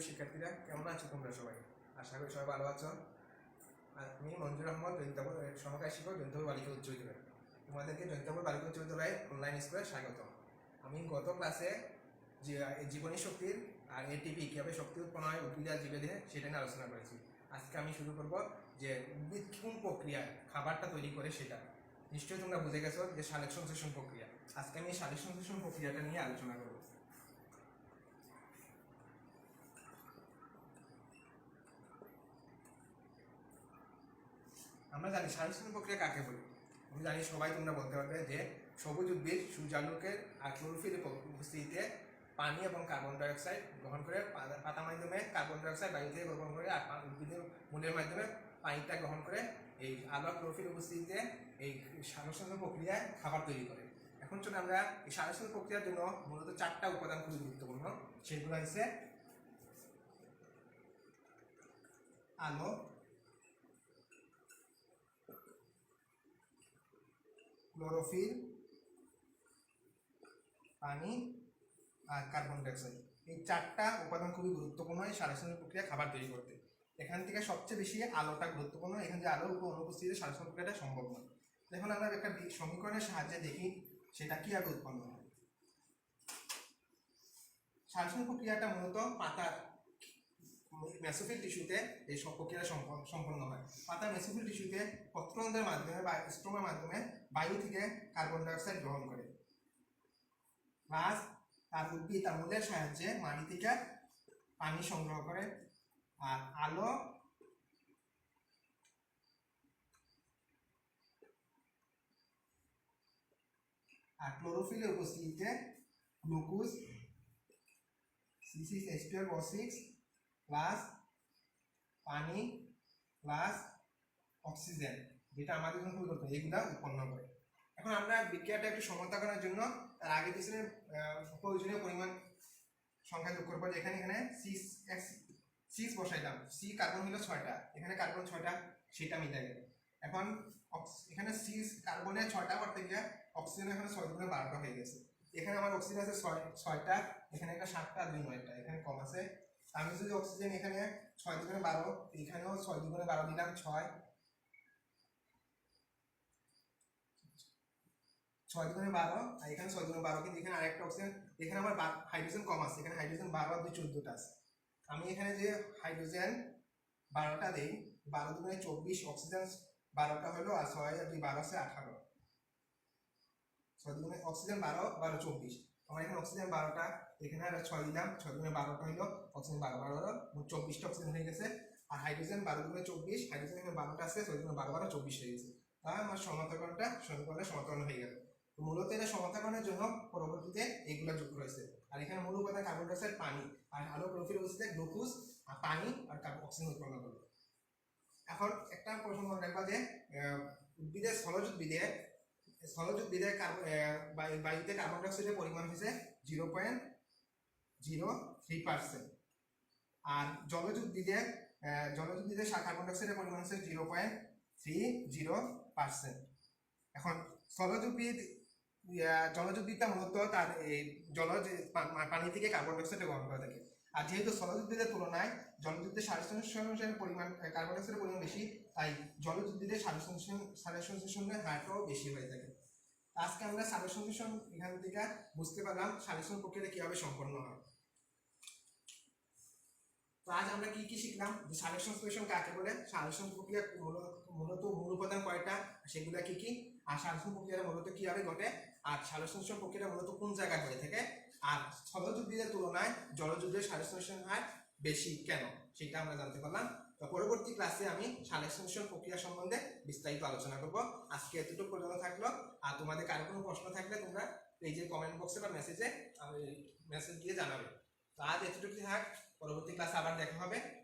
প্রিয় শিক্ষার্থীরা, কেমন আছো তোমরা সবাই? আশা করি সবাই ভালো আছো। আমি মঞ্জুর আহমদ জৈন্তাপুর সহকারী শিক্ষক জৈন্তাপুর বালিকা উচ্চ বিদ্যালয়। তোমাদেরকে জৈন্তাপুর বালিকা উচ্চ বিদ্যালয়ে অনলাইন স্কুলে স্বাগত। আমি গত ক্লাসে জীবনী শক্তির আর এটিপি কীভাবে শক্তি উৎপন্ন হয় উদ্ভিদ আর দেহে সেটা নিয়ে আলোচনা করেছি। আজকে আমি শুরু করব যে উদ্ভিদ কোন প্রক্রিয়ায় খাবারটা তৈরি করে সেটা। নিশ্চয়ই তোমরা বুঝে গেছো যে সালেক সংশ্লেষণ প্রক্রিয়া। আজকে আমি এই সালেক সংশ্লেষণ প্রক্রিয়াটা নিয়ে আলোচনা করব। আমরা জানি সাংস্কৃতিক প্রক্রিয়া কাকে বলি? আমি জানি সবাই তোমরা বলতে পারবে যে সবুজ উদ্ভিদ সূর্যালোকের আর ক্লোরোফিল উপস্থিতিতে পানি এবং কার্বন ডাইঅক্সাইড গ্রহণ করে পাতার মাধ্যমে কার্বন ডাইঅক্সাইড বায়ু থেকে গ্রহণ করে আর উদ্ভিদের মূলের মাধ্যমে পানিটা গ্রহণ করে, এই আলো আর ক্লোরোফিল উপস্থিতিতে এই সাংস্কৃতিক প্রক্রিয়ায় খাবার তৈরি করে। এখন চলে আমরা এই সাংস্কৃতিক প্রক্রিয়ার জন্য মূলত চারটা উপাদান খুবই গুরুত্বপূর্ণ। সেগুলো হচ্ছে আলো ক্লোরোফিল পানি আর কার্বন ডাইঅক্সাইড। এই চারটা উপাদান খুবই গুরুত্বপূর্ণ এই সারাসনিক প্রক্রিয়া খাবার তৈরি করতে। এখান থেকে সবচেয়ে বেশি আলোটা গুরুত্বপূর্ণ, এখানে যে উপর অনুপস্থিতিতে সারাসনিক প্রক্রিয়াটা সম্ভব নয়। এখন আমরা একটা সমীকরণের সাহায্যে দেখি সেটা কীভাবে উৎপন্ন হয়। সারাসনিক প্রক্রিয়াটা মূলত পাতার মেসোফিল টিস্যুতে এই প্রক্রিয়া সম্প- সম্পন্ন হয়। পাতার মেসোফিল টিস্যুতে পত্ররন্ধ্রের মাধ্যমে বা স্ট্রোমের মাধ্যমে বায়ু থেকে কার্বন ডাইঅক্সাইড গ্রহণ করে। প্লাস তার উদ্ভিদ, তার মূলের সাহায্যে মাটি থেকে পানি সংগ্রহ করে। আর আলো আর ক্লোরোফিলের উপস্থিতিতে glucose C six H twelve O six plus পানি প্লাস অক্সিজেন যেটা আমাদের জন্য খুবই গুরুত্বপূর্ণ এগুলা উৎপন্ন করে। এখন আমরা বিক্রিয়াটা একটু সমতা করার জন্য তার আগে আহ, প্রয়োজনীয় পরিমাণ সংখ্যা যোগ করব এখানে এখানে সিক্স এক্স সিক্স বসাইলাম। সি কার্বন হলো ছয়টা এখানে কার্বন ছয়টা সেটা মিলে গেল এখন এখানে সিক্স কার্বনের ছয়টা করতে গিয়ে অক্সিজেন এখানে ছয় দুগুণে বারোটা হয়ে গেছে। এখানে আমার অক্সিজেন আছে ছয় ছয়টা এখানে একটা সাতটা দুই নয়টা এখানে কম আছে আমি যদি অক্সিজেন এখানে ছয় দুগুণে বারো, এখানেও ছয় দুগুণে বারো দিলাম ছয়। ছয় দুগুণে বারো, আর এখানে ছয় দুগুণে বারো, কিন্তু এখানে আরেকটা অক্সিজেন এখানে আমার হাইড্রোজেন কম আছে, এখানে হাইড্রোজেন বারো আর দুই চোদ্দটা আছে। আমি এখানে যে হাইড্রোজেন বারোটা দিই, বারো দুগুণে চব্বিশ অক্সিজেন বারোটা হলো, আর ছয় দুই বারো আছে আঠারো। ছয় দুগুণে অক্সিজেন বারো বারো চব্বিশ। আমার এখানে অক্সিজেন বারোটা, এখানে আর ছয় দিলাম, ছয় দুগুণে বারোটা হলো অক্সিজেন বারো বারো মোট চব্বিশটা অক্সিজেন হয়ে গেছে। আর হাইড্রোজেন বারো দুগুণে চব্বিশ হাইড্রোজেন এখানে বারোটা আছে, ছয় দুগুণে বারো বারো, চব্বিশ হয়ে গেছে। তাই আমার সমান্তরালটা, সমীকরণের সমান্তরাল হয়ে গেল। মূলত এটা সমান্তরালের জন্য পরবর্তীতে এগুলো যোগ রয়েছে আর এখানে মূল উপাদান কার্বন ডাইঅক্সাইড পানি। আর আলো ক্লোরোফিল অবস্থাতে গ্লুকোজ, আর পানি আর অক্সিজেন উৎপন্ন করবে এখন একটা প্রশ্ন মনে যে উদ্ভিদের স্থলজ উদ্ভিদে স্থলজ উদ্ভিদের বায়ু- বায়ুতে কার্বন ডাইঅক্সাইডের পরিমাণ হয়েছে zero point zero three percent আর জলজ উদ্ভিদে আহ, জলজ উদ্ভিদের কার্বন ডাইঅক্সাইডের পরিমাণ হচ্ছে zero point three zero percent এখন স্থলজ উদ্ভিদ জলজ উদ্ভিদটা মূলত তার এই জলজ পানি থেকে কার্বন ডাইঅক্সাইড গ্রহণ করে থাকে। আর যেহেতু স্থলজ উদ্ভিদের তুলনায় উদ্ভিদের সার সংশ্লেষণের পরিমাণ কার্বন ডাইঅক্সাইডের পরিমাণ বেশি, তাই জলজ উদ্ভিদের সংশ্লেষণ সার সংশ্লেষণের হারটাও বেশি হয়ে থাকে। আজকে আমরা সার সংশ্লেষণ এখান থেকে বুঝতে পারলাম সারেশন প্রক্রিয়াটা কীভাবে সম্পন্ন হয়। তো আজ আমরা কি কি শিখলাম? যে সারের সংশ্লেষণ কাকে বলে? সারেশন প্রক্রিয়া মূল- মূলত মূল উপাদান কয়টা? সেগুলা কি কি? আর সারেশন প্রক্রিয়াটা মূলত কীভাবে ঘটে? আর সারেশন প্রক্রিয়া মূলত কোন জায়গায় হয়ে থাকে? আর স্থলজ উদ্ভিদের তুলনায় জলজ উদ্ভিদের সারেশন হার বেশি কেন? সেটা আমরা জানতে পারলাম। তো পরবর্তী ক্লাসে আমি সালেকশন প্রক্রিয়া সম্বন্ধে বিস্তারিত আলোচনা করব। আজকে এতটুকু পর্যন্ত থাকল। আর তোমাদের কারও কোনো প্রশ্ন থাকলে তোমরা এই যে কমেন্ট বক্সে বা মেসেজে মেসেজ দিয়ে জানাবে। তো আজ এতটুকু থাক। পরবর্তী ক্লাসে আবার দেখা হবে।